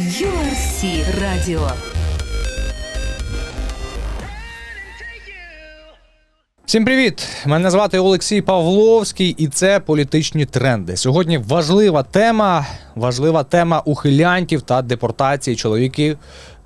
URC Радіо. Всім привіт! Мене звати Олексій Павловський, і це політичні тренди. Сьогодні важлива тема, важлива тема ухилянтів та депортації чоловіків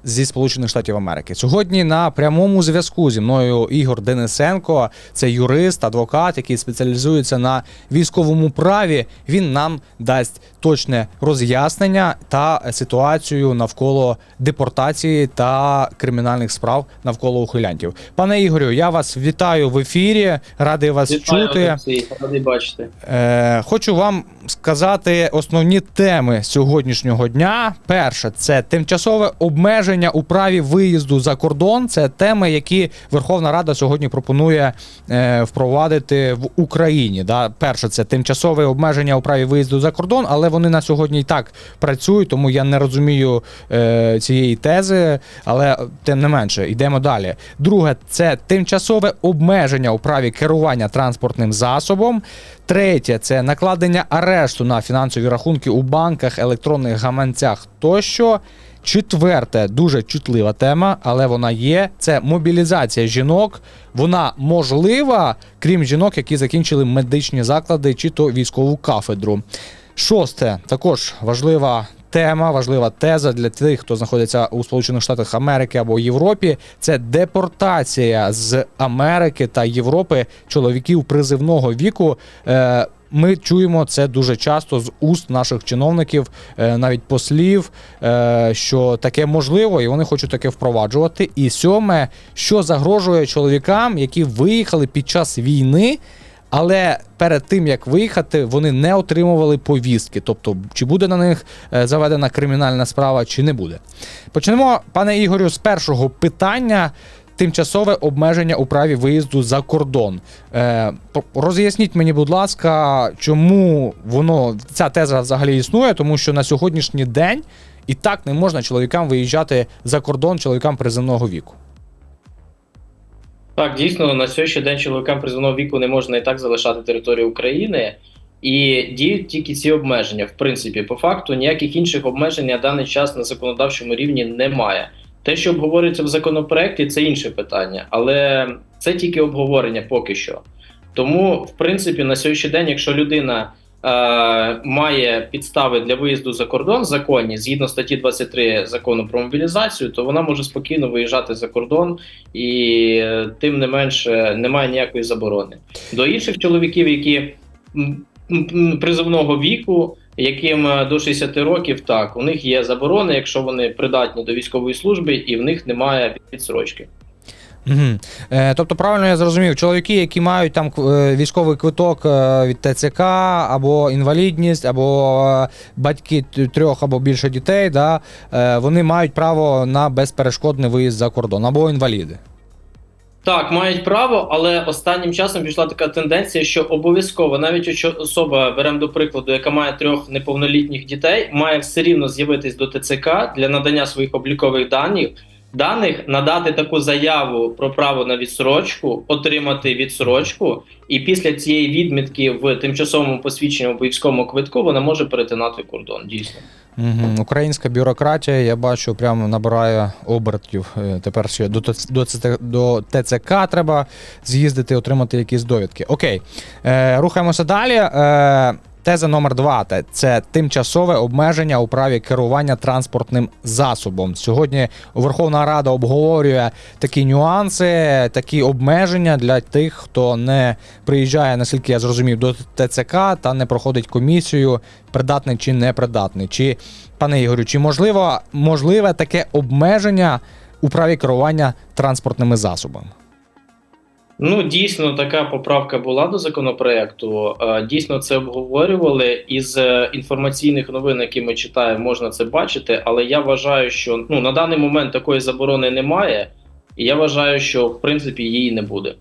зі Сполучених Штатів Америки. Сьогодні на прямому зв'язку зі мною Ігор Денисенко, це юрист, адвокат, який спеціалізується на військовому праві. Він нам дасть точне роз'яснення та ситуацію навколо депортації та кримінальних справ навколо ухилянтів. Пане Ігорю, я вас вітаю в ефірі. Радий вас Вітаю, чути. Олексій, радий бачити. Е, хочу вам сказати основні теми сьогоднішнього дня. Перше, це тимчасове обмеження у праві виїзду за кордон. Це теми, які Верховна Рада сьогодні пропонує е, впровадити в Україні. Да? Перше, це тимчасове обмеження у праві виїзду за кордон, але вони на сьогодні і так працюють, тому я не розумію е, цієї тези. Але тим не менше, йдемо далі. Друге, це тимчасове обмеження у праві керування транспортним засобом. Третє це накладення арешту на фінансові рахунки у банках, електронних гаманцях тощо. Четверте, дуже чутлива тема, але вона є. Це мобілізація жінок. Вона можлива, крім жінок, які закінчили медичні заклади чи то військову кафедру. Шосте, також важлива тема, важлива теза для тих, хто знаходиться у Сполучених Штатах Америки або Європі. Це депортація з Америки та Європи чоловіків призивного віку. Е, ми чуємо це дуже часто з уст наших чиновників, е, навіть послів, е, що таке можливо, і вони хочуть таке впроваджувати. І сьоме, що загрожує чоловікам, які виїхали під час війни. Але перед тим як виїхати, вони не отримували повістки. Тобто, чи буде на них е, заведена кримінальна справа, чи не буде. Почнемо, пане Ігорю, з першого питання. Тимчасове обмеження у праві виїзду за кордон. Е, роз'ясніть мені, будь ласка, чому воно ця теза взагалі існує, тому що на сьогоднішній день і так не можна чоловікам виїжджати за кордон чоловікам приземного віку. Так, дійсно, на сьогоднішній день чоловікам призовного віку не можна і так залишати територію України, і діють тільки ці обмеження. В принципі, по факту ніяких інших обмежень на даний час на законодавчому рівні немає. Те, що обговорюється в законопроекті, це інше питання, але це тільки обговорення поки що. Тому, в принципі, на сьогоднішній день, якщо людина е, має підстави для виїзду за кордон законні згідно статті 23 закону про мобілізацію, то вона може спокійно виїжджати за кордон, і е, тим не менше немає ніякої заборони. До інших чоловіків, які призовного віку, яким е, до 60 років, так у них є заборони, якщо вони придатні до військової служби, і в них немає відсрочки. Угу. Е, тобто, правильно я зрозумів, чоловіки, які мають там е, військовий квиток е, від ТЦК, або інвалідність, або батьки трьох або більше дітей, да, вони мають право на безперешкодний виїзд за кордон, або інваліди. Так, мають право, але останнім часом пішла така тенденція, що обов'язково, навіть особа беремо до прикладу, яка має трьох неповнолітніх дітей, має все рівно з'явитись до ТЦК для надання своїх облікових даних. Даних надати таку заяву про право на відсрочку, отримати відсрочку, і після цієї відмітки в тимчасовому посвідченні або військовому квитку вона може перетинати кордон. Дійсно. Угу. Українська бюрократія, я бачу, прямо набирає обертів. Е, Тепер ще до, до, до ТЦК треба з'їздити, отримати якісь довідки. Окей, е, рухаємося далі. Е, Теза номер два це тимчасове обмеження у праві керування транспортним засобом. Сьогодні Верховна Рада обговорює такі нюанси, такі обмеження для тих, хто не приїжджає, наскільки я зрозумів, до ТЦК та не проходить комісію, придатний чи непридатний. Чи, пане Ігорю, чи можливо можливе таке обмеження у праві керування транспортними засобами? Ну, дійсно, така поправка була до законопроекту. Е, Дійсно, це обговорювали. Із е, інформаційних новин, які ми читаємо, можна це бачити. Але я вважаю, що ну на даний момент такої заборони немає, і я вважаю, що в принципі її не буде.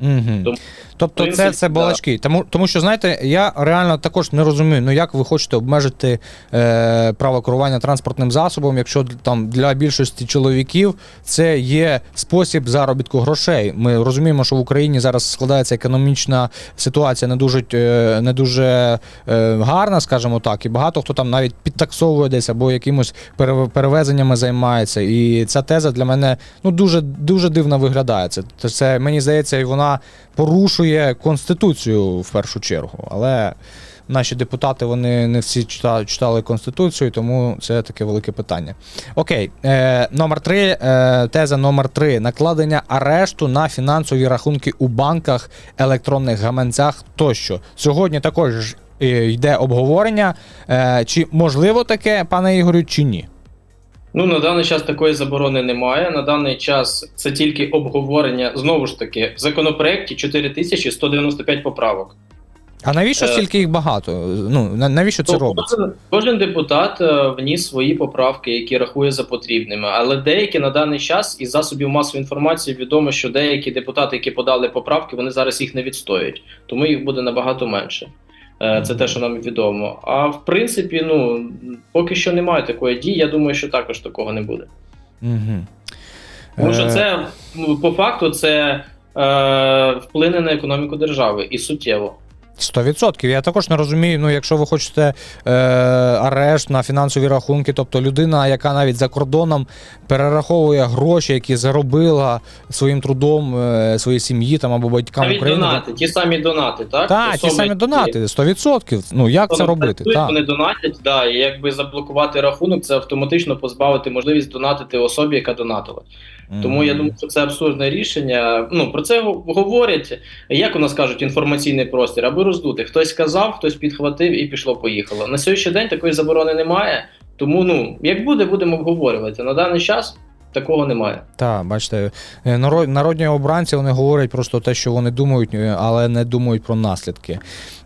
Угу. Тому- Тобто це, це да. балачки. Тому, тому що, знаєте, я реально також не розумію, ну як ви хочете обмежити е, право керування транспортним засобом, якщо там для більшості чоловіків це є спосіб заробітку грошей. Ми розуміємо, що в Україні зараз складається економічна ситуація не дуже, е, не дуже е, гарна, скажімо так, і багато хто там навіть підтаксовує десь або якимось пере- перевезеннями займається. І ця теза для мене ну дуже дуже дивно виглядає. Це, це мені здається, і вона порушує конституцію в першу чергу. Але наші депутати вони не всі читали, читали конституцію, тому це таке велике питання. Окей, е, номер три, е, теза номер три: накладення арешту на фінансові рахунки у банках, електронних гаманцях тощо. Сьогодні також е, йде обговорення. Е, чи можливо таке, пане Ігорю, чи ні? Ну, на даний час такої заборони немає. На даний час це тільки обговорення. Знову ж таки, в законопроекті 4195 поправок. А навіщо Е, стільки їх багато? Ну навіщо це То робиться? кожен, кожен депутат е, вніс свої поправки, які рахує за потрібними. Але деякі на даний час із засобів масової інформації відомо, що деякі депутати, які подали поправки, вони зараз їх не відстоюють, тому їх буде набагато менше. Е, Це те, що нам відомо. А в принципі, ну поки що немає такої дії. Я думаю, що також такого не буде. Угу. Тому що це ну, по факту це е, вплине на економіку держави і суттєво. 100%. Я також не розумію. Ну, якщо ви хочете е, арешт на фінансові рахунки, тобто людина, яка навіть за кордоном перераховує гроші, які заробила своїм трудом е, своїй сім'ї там або батькам Навіть України. донати, ті самі донати, так? Так, ті Особи, самі які- донати, 100%. Ну як це робити? працюють, Так. Вони донатять, да, і якби заблокувати рахунок, це автоматично позбавити можливість донатити особі, яка донатила. Тому я думаю, що це абсурдне рішення. Ну про це го- говорять, як у нас кажуть, інформаційний простір, роздути. Хтось сказав, хтось підхватив і пішло. Поїхало. На сьогоднішній день такої заборони немає. Тому ну як буде, будемо обговорювати. На даний час такого немає. Так, бачите, е, народні обранці вони говорять просто те, що вони думають, е, але не думають про наслідки.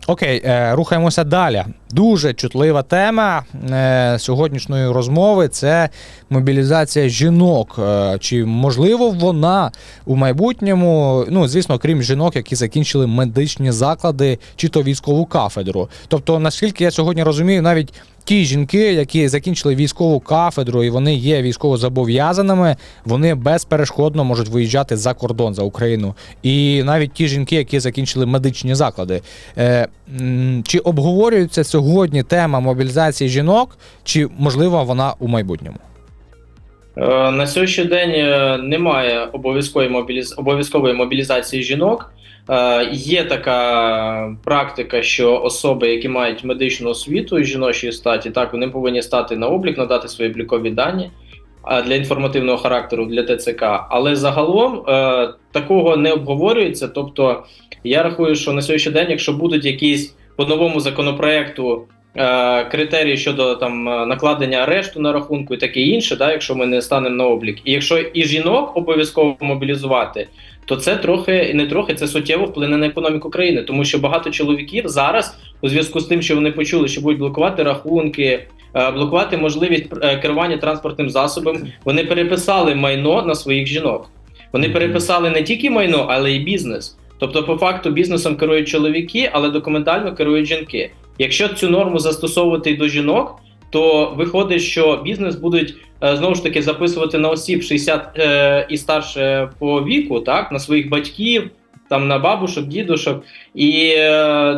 Окей, е, рухаємося далі. Дуже чутлива тема сьогоднішньої розмови це мобілізація жінок. Чи можливо вона у майбутньому, ну звісно, крім жінок, які закінчили медичні заклади чи то військову кафедру. Тобто, наскільки я сьогодні розумію, навіть ті жінки, які закінчили військову кафедру і вони є військово зобов'язаними, вони безперешкодно можуть виїжджати за кордон за Україну. І навіть ті жінки, які закінчили медичні заклади. Е, чи обговорюється сьогодні тема мобілізації жінок, чи можливо вона у майбутньому? Е, На сьогоднішній день е, немає обов'язкової мобіліз... обов'язкової мобілізації жінок. Е, Є така практика, що особи, які мають медичну освіту жіночої статі, так вони повинні стати на облік, надати свої облікові дані для інформативного характеру для ТЦК. Але загалом такого не обговорюється. Тобто, я рахую, що на сьогоднішній день, якщо будуть якісь по новому законопроекту критерії щодо там е, накладення арешту на рахунку і таке інше, да, якщо ми не станемо на облік. І якщо і жінок обов'язково мобілізувати, то це трохи не трохи, це суттєво вплине на економіку країни, тому що багато чоловіків зараз, у зв'язку з тим, що вони почули, що будуть блокувати рахунки. е, Блокувати можливість е, керування транспортним засобом, вони переписали майно на своїх жінок. Вони переписали не тільки майно, але й бізнес. Тобто, по факту, бізнесом керують чоловіки, але документально керують жінки. Якщо цю норму застосовувати до жінок, то виходить, що бізнес будуть е, знову ж таки записувати на осіб 60 е, і старше по віку, так, на своїх батьків, там на бабушок, дідушок, і е,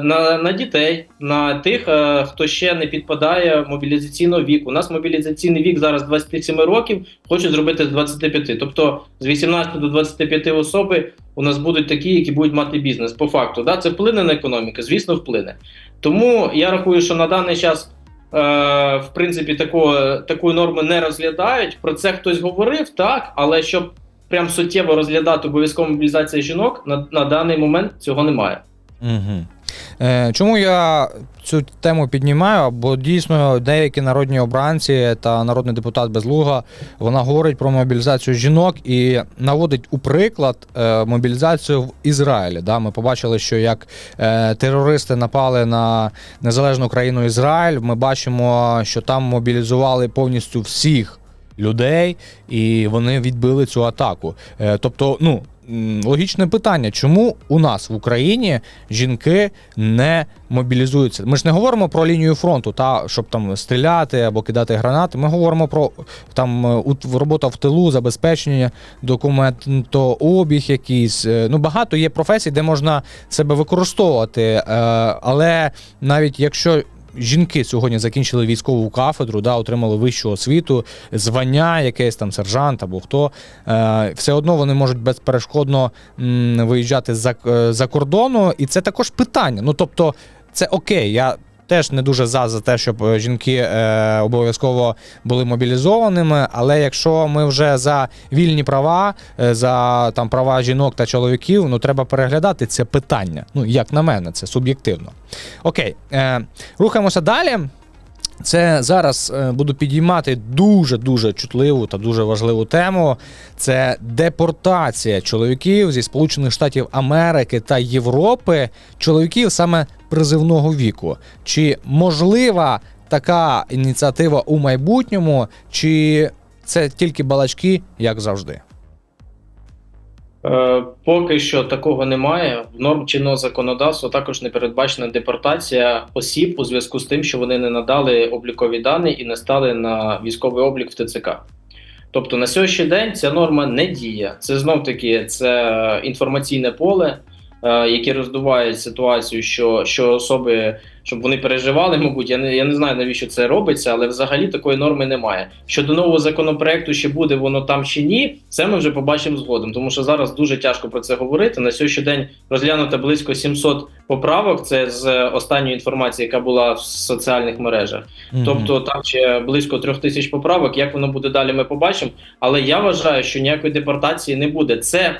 на, на дітей, на тих, е, хто ще не підпадає мобілізаційного віку. У нас мобілізаційний вік зараз 27 років, хочуть зробити з 25. Тобто з 18 до 25 особи у нас будуть такі, які будуть мати бізнес. По факту, да, це вплине на економіку, звісно, вплине. Тому я рахую, що на даний час. Е, в принципі, такого, такої норми не розглядають. Про це хтось говорив, так, але щоб прям суттєво розглядати обов'язкову мобілізацію жінок, на, на даний момент цього немає. Угу. Е, чому я цю тему піднімаю? Бо дійсно деякі народні обранці та народний депутат Безлуга вона говорить про мобілізацію жінок і наводить у приклад е, мобілізацію в Ізраїлі. Да? Ми побачили, що як е, терористи напали на незалежну країну Ізраїль. Ми бачимо, що там мобілізували повністю всіх людей, і вони відбили цю атаку. Е, тобто, ну. логічне питання: чому у нас в Україні жінки не мобілізуються? Ми ж не говоримо про лінію фронту, та щоб там стріляти або кидати гранати. Ми говоримо про там е, робота в тилу, забезпечення, документообіг якийсь. Е, Ну багато є професій, де можна себе використовувати. Але навіть якщо жінки сьогодні закінчили військову кафедру, да, отримали вищу освіту, звання, якесь там сержант або хто, е, все одно вони можуть безперешкодно виїжджати за, е, за кордону, і це також питання. Ну тобто, це окей. Я теж не дуже за, за те, щоб е, жінки е, обов'язково були мобілізованими. Але якщо ми вже за вільні права, е, за там права жінок та чоловіків, ну треба переглядати це питання. Ну як на мене, це суб'єктивно. Окей, рухаємося далі. Це зараз е, буду підіймати дуже дуже чутливу та дуже важливу тему. Це депортація чоловіків зі Сполучених Штатів Америки та Європи, чоловіків саме призивного віку. Чи можлива така ініціатива у майбутньому, чи це тільки балачки, як завжди? Е, Поки що такого немає. В норм чинного законодавства також не передбачена депортація осіб у зв'язку з тим, що вони не надали облікові дані і не стали на військовий облік в ТЦК. Тобто на сьогоднішній день ця норма не діє. Це знов таки це інформаційне поле, е, яке роздуває ситуацію, що, що особи, щоб вони переживали, мабуть, я не, я не знаю навіщо це робиться, але взагалі такої норми немає. Щодо нового законопроекту, чи буде воно там чи ні, це ми вже побачимо згодом, тому що зараз дуже тяжко про це говорити. На сьогоднішній день розглянуто близько 700 поправок. Це з останньої інформації, яка була в соціальних мережах. Тобто там ще близько трьох тисяч поправок. Як воно буде далі, ми побачимо. Але я вважаю, що ніякої депортації не буде. Це.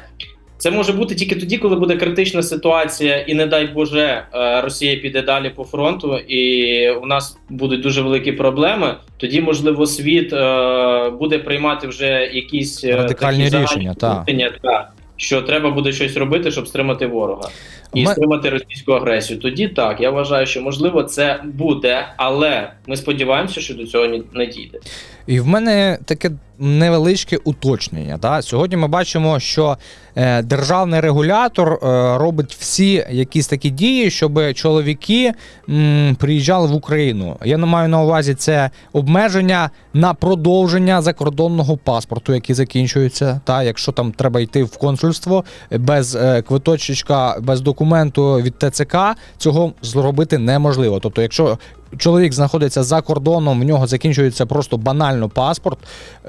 Це може бути тільки тоді, коли буде критична ситуація, і не дай Боже, е, Росія піде далі по фронту, і у нас будуть дуже великі проблеми. Тоді, можливо, світ е, буде приймати вже якісь е, Радикальні рішення, та. рішення, та, що треба буде щось робити, щоб стримати ворога і Ми- стримати російську агресію. Тоді так, я вважаю, що можливо це буде, але ми сподіваємося, що до цього не дійде. І в мене таке невеличке уточнення. Да? Сьогодні ми бачимо, що е, державний регулятор е, робить всі якісь такі дії, щоб чоловіки м, приїжджали в Україну. Я не маю на увазі це обмеження на продовження закордонного паспорту, який закінчується. Та якщо там треба йти в консульство без е, квиточечка, без документу від ТЦК, цього зробити неможливо. Тобто, якщо чоловік знаходиться за кордоном, в нього закінчується просто банально паспорт,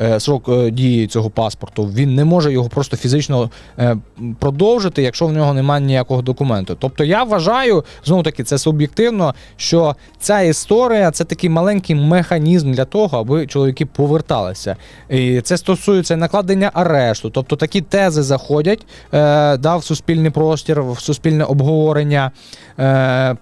е, срок е, дії цього паспорту. Він не може його просто фізично е, продовжити, якщо в нього немає ніякого документу. Тобто я вважаю, знову таки, це суб'єктивно, що ця історія це такий маленький механізм для того, аби чоловіки поверталися. І це стосується накладення арешту. Тобто такі тези заходять е, да, в суспільний простір, в суспільне обговорення,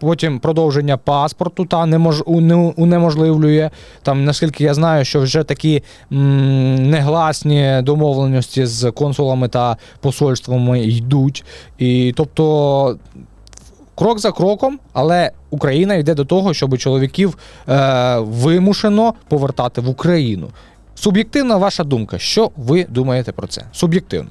потім продовження паспорту та немож, уне- унеможливлює. Там, наскільки я знаю, що вже такі м, негласні домовленості з консулами та посольствами йдуть. І тобто. Крок за кроком, але Україна йде до того, щоб чоловіків е, вимушено повертати в Україну. Суб'єктивна ваша думка. Що ви думаєте про це? Суб'єктивно.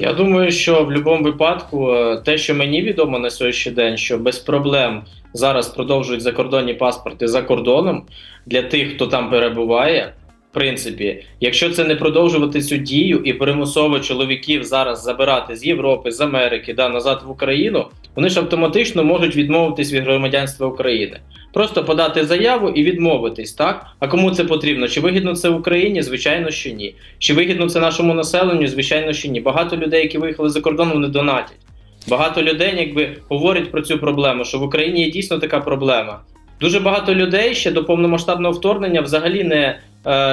Я думаю, що в будь-якому випадку е, те, що мені відомо на сьогоднішній день, що без проблем зараз продовжують закордонні паспорти за кордоном для тих, хто там перебуває. Принципі, якщо це не продовжувати цю дію і примусово чоловіків зараз забирати з Європи, з Америки да, назад в Україну, вони ж автоматично можуть відмовитись від громадянства України. Просто подати заяву і відмовитись, так? А кому це потрібно? Чи вигідно це Україні? Звичайно, що ні. Чи вигідно це нашому населенню? Звичайно, що ні. Багато людей, які виїхали за кордон, вони донатять. Багато людей, якби говорять про цю проблему, що в Україні є дійсно така проблема. Дуже багато людей ще до повномасштабного вторгнення взагалі не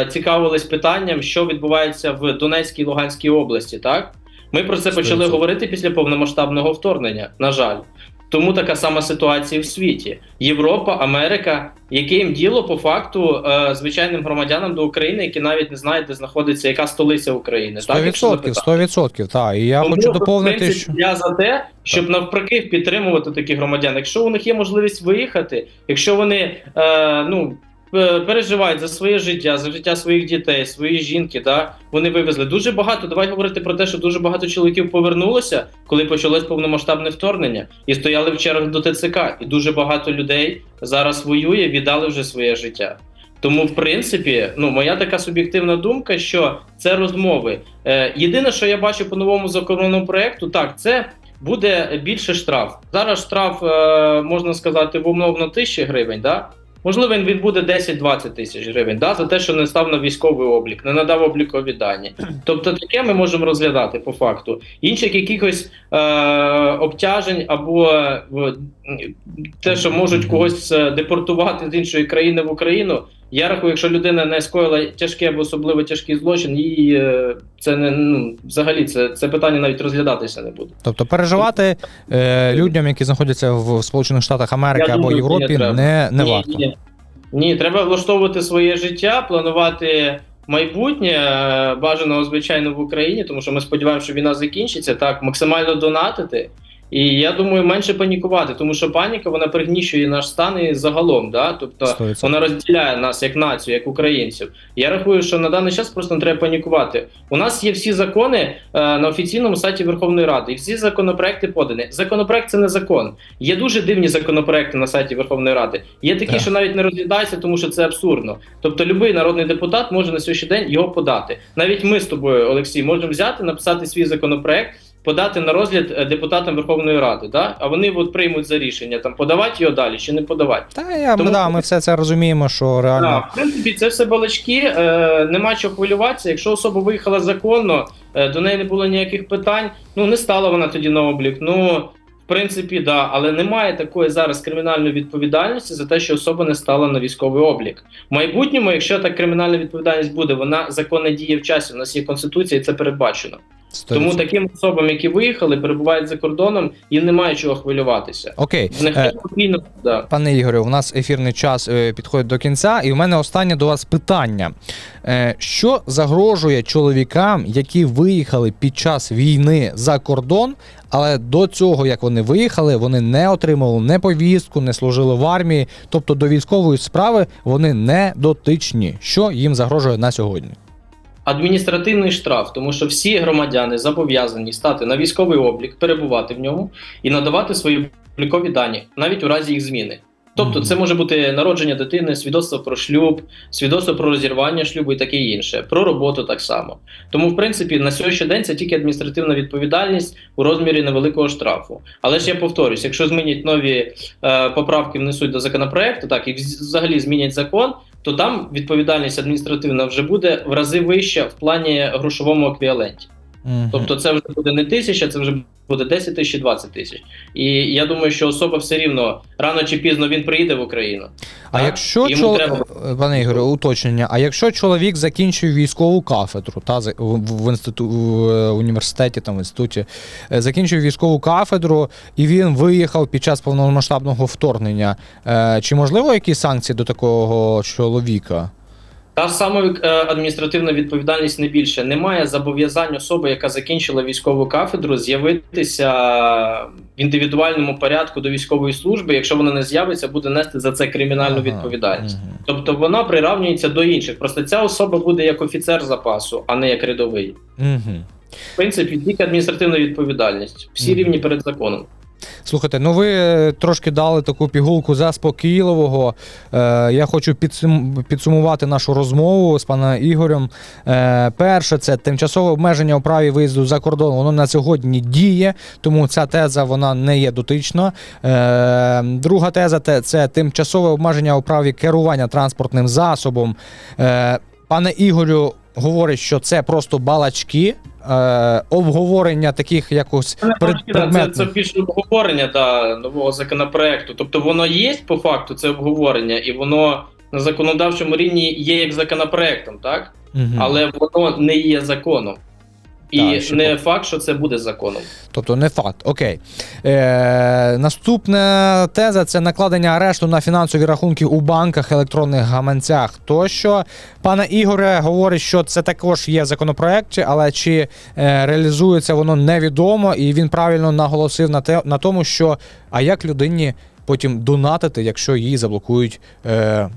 цікавились питанням, що відбувається в Донецькій і Луганській області. Так ми про це почали 100%. говорити після повномасштабного вторгнення. На жаль, тому така сама ситуація в світі. Європа, Америка, яке їм діло по факту е, звичайним громадянам до України, які навіть не знають, де знаходиться яка столиця України. 100%, запитати. 100%, так. І я Тому, хочу доповнити, принципі, що. я за те, щоб навпаки підтримувати таких громадян. Якщо у них є можливість виїхати, якщо вони е, ну е, переживають за своє життя, за життя своїх дітей, свої жінки. Да? Вони вивезли дуже багато. Давай говорити про те, що дуже багато чоловіків повернулося, коли почалось повномасштабне вторгнення, і стояли в чергах до ТЦК. І дуже багато людей зараз воює, віддали вже своє життя. Тому, в принципі, ну моя така суб'єктивна думка, що це розмови. Е, єдине, що я бачу по новому законному проекту, так це буде більше штраф. Зараз штраф е, можна сказати в умовно тисячі гривень. Да? Можливо, він, відбуде 10-20 тисяч гривень да, за те, що не став на військовий облік, не надав облікові дані. Тобто таке ми можемо розглядати по факту. Інших якихось е, обтяжень або е, те, що можуть когось е, депортувати з іншої країни в Україну. Я рахую, якщо людина не скоїла тяжкий або особливо тяжкий злочин, їй е, це не ну взагалі це, це питання навіть розглядатися не буде. Тобто переживати е, людям, які знаходяться в Сполучених Штатах Америки Я або думаю, Європі, не не, не ні, варто. Ні. ні, треба влаштовувати своє життя, планувати майбутнє е, бажано звичайно в Україні, тому що ми сподіваємося, що війна закінчиться. Так, максимально донатити. І я думаю, менше панікувати, тому що паніка вона пригніщує наш стан і загалом. Да? Тобто 100%. вона розділяє нас як націю, як українців. Я рахую, що на даний час просто не треба панікувати. У нас є всі закони е, на офіційному сайті Верховної Ради, і всі законопроекти подані. Законопроект це не закон. Є дуже дивні законопроекти на сайті Верховної Ради. Є такі, Так. що навіть не розглядаються, тому що це абсурдно. Тобто, будь-який народний депутат може на сьогоднішній день його подати. Навіть ми з тобою, Олексій, можемо взяти, написати свій законопроект. Подати на розгляд е, депутатам Верховної Ради, да? а вони от приймуть за рішення там подавати його далі чи не подавати. Та я Тому- да, ми все це розуміємо, що реально. Так, в принципі, це все балачки, е, нема чого хвилюватися. Якщо особа виїхала законно, е, до неї не було ніяких питань, ну не стала вона тоді на облік. Ну, в принципі, да, але немає такої зараз кримінальної відповідальності за те, що особа не стала на військовий облік. В майбутньому, якщо так кримінальна відповідальність буде, вона законна діє в часі. У нас є конституція, і це передбачено. 100%. Тому таким особам, які виїхали, перебувають за кордоном, їм немає чого хвилюватися. Окей. Нехай Е, спокійно да. Пане Ігорю, у нас ефірний час е, підходить до кінця, і в мене останнє до вас питання. Е, Що загрожує чоловікам, які виїхали під час війни за кордон, але до цього, як вони виїхали, вони не отримали не повістку, не служили в армії, тобто до військової справи вони не дотичні. Що їм загрожує на сьогодні? Адміністративний штраф, тому що всі громадяни зобов'язані стати на військовий облік, перебувати в ньому і надавати свої облікові дані, навіть у разі їх зміни. Тобто, це може бути народження дитини, свідоцтво про шлюб, свідоцтво про розірвання шлюбу і таке інше, про роботу так само. Тому, в принципі, на сьогоднішній день це тільки адміністративна відповідальність у розмірі невеликого штрафу. Але ж я повторюсь, якщо змінять нові е, поправки, внесуть до законопроекту, так і взагалі змінять закон, то там відповідальність адміністративна вже буде в рази вища в плані грошовому еквіваленті. Тобто це вже буде не тисяча, це вже буде 10 тисяч і 20 тисяч. І я думаю, що особа все рівно рано чи пізно він приїде в Україну. А Так? якщо Йому чол... треба- пане Ігорю, уточнення, а якщо чоловік закінчив військову кафедру, та в інститу в е, університеті, там в інституті, е, закінчив військову кафедру, і він виїхав під час повномасштабного вторгнення. е, Чи можливо якісь санкції до такого чоловіка? Та ж сама е, адміністративна відповідальність не більше. Немає зобов'язань особи, яка закінчила військову кафедру, з'явитися в індивідуальному порядку до військової служби. Якщо вона не з'явиться, буде нести за це кримінальну відповідальність. Тобто вона приравнюється до інших. Просто ця особа буде як офіцер запасу, а не як рядовий. В принципі, тільки адміністративна відповідальність. Всі рівні перед законом. Слухайте, ну ви е, трошки дали таку пігулку заспокійливого. Е, я хочу підсум, підсумувати нашу розмову з паном Ігорем. Е, перше, це тимчасове обмеження у праві виїзду за кордон. Воно на сьогодні діє, тому ця теза вона не є дотична. Е, друга теза те- це тимчасове обмеження у праві керування транспортним засобом. Е, пане Ігорю говорить, що це просто балачки. Е, обговорення таких якось Це, не пред- трошки, да, це, це більше обговорення да, нового законопроекту. Тобто воно є по факту, це обговорення, і воно на законодавчому рівні є як законопроектом, так? Угу. Але воно не є законом. І Так, не по- факт, що це буде законом. Тобто не факт. Окей. Е, наступна теза це накладення арешту на фінансові рахунки у банках, електронних гаманцях. Тощо, пане Ігоре говорить, що це також є в законопроекті, але чи е, реалізується воно невідомо, і він правильно наголосив на, те, на тому, що а як людині потім донатити, якщо її заблокують. Е,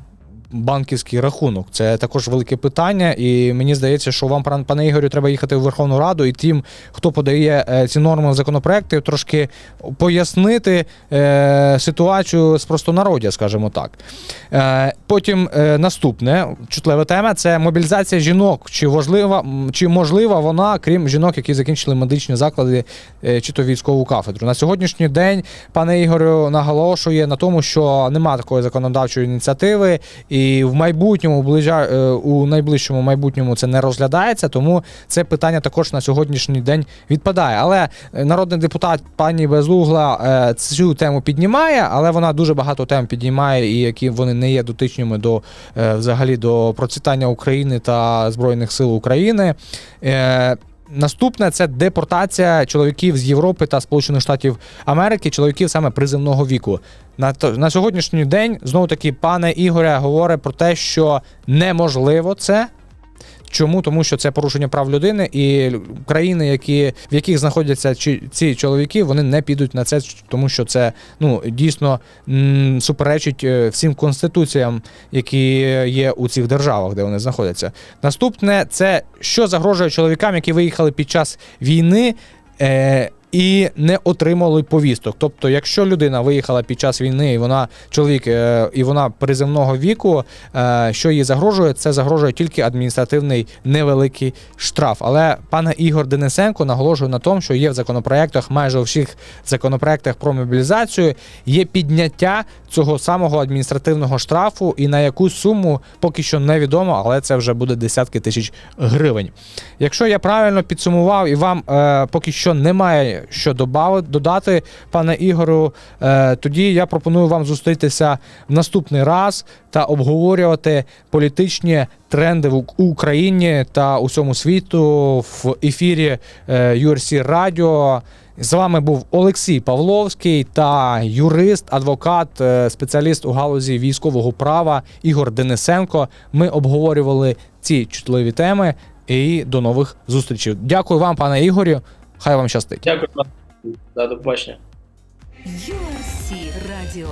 банківський рахунок. Це також велике питання, і мені здається, що вам, пан- пане Ігорю, треба їхати в Верховну Раду і тим, хто подає е, ці норми законопроекти, трошки пояснити е, ситуацію з простонароддя, скажімо так. Е, потім наступне чутлива тема це мобілізація жінок. Чи важлива, чи можлива вона, крім жінок, які закінчили медичні заклади чи то військову кафедру? На сьогоднішній день пане Ігорю наголошує на тому, що нема такої законодавчої ініціативи, і в майбутньому е, у найближчому майбутньому це не розглядається, тому це питання також на сьогоднішній день відпадає. Але е, народний депутат пані Безугла е, цю тему піднімає, але вона дуже багато тем піднімає, і які вони не є дотичними до взагалі до процвітання України та Збройних сил України. Наступне це депортація чоловіків з Європи та Сполучених Штатів Америки, чоловіків саме приземного віку. На, на сьогоднішній день знову таки пане Ігоре говорить про те, що неможливо це. Чому? Тому що це порушення прав людини, і країни, які, в яких знаходяться ці чоловіки, вони не підуть на це, тому що це ну, дійсно суперечить е, всім конституціям, які є у цих державах, де вони знаходяться. Наступне це що загрожує чоловікам, які виїхали під час війни. Е, і не отримали повісток. Тобто, якщо людина виїхала під час війни, і вона чоловік, е, і вона приземного віку, е, що їй загрожує, це загрожує тільки адміністративний невеликий штраф. Але пане Ігор Денисенко наголошує на тому, що є в законопроектах, майже у всіх законопроектах про мобілізацію, є підняття цього самого адміністративного штрафу, і на яку суму поки що невідомо, але це вже буде десятки тисяч гривень. Якщо я правильно підсумував і вам е, поки що немає що додати, пане Ігорю, е, тоді я пропоную вам зустрітися в наступний раз та обговорювати політичні тренди в Україні та усьому світу в ефірі е, URC Радіо. З вами був Олексій Павловський та юрист, адвокат, е, спеціаліст у галузі військового права Ігор Денисенко. Ми обговорювали ці чутливі теми. І до нових зустрічей. Дякую вам, пане Ігорю. Хай вам щастить. Дякую. Да, до побачення. URC Radio.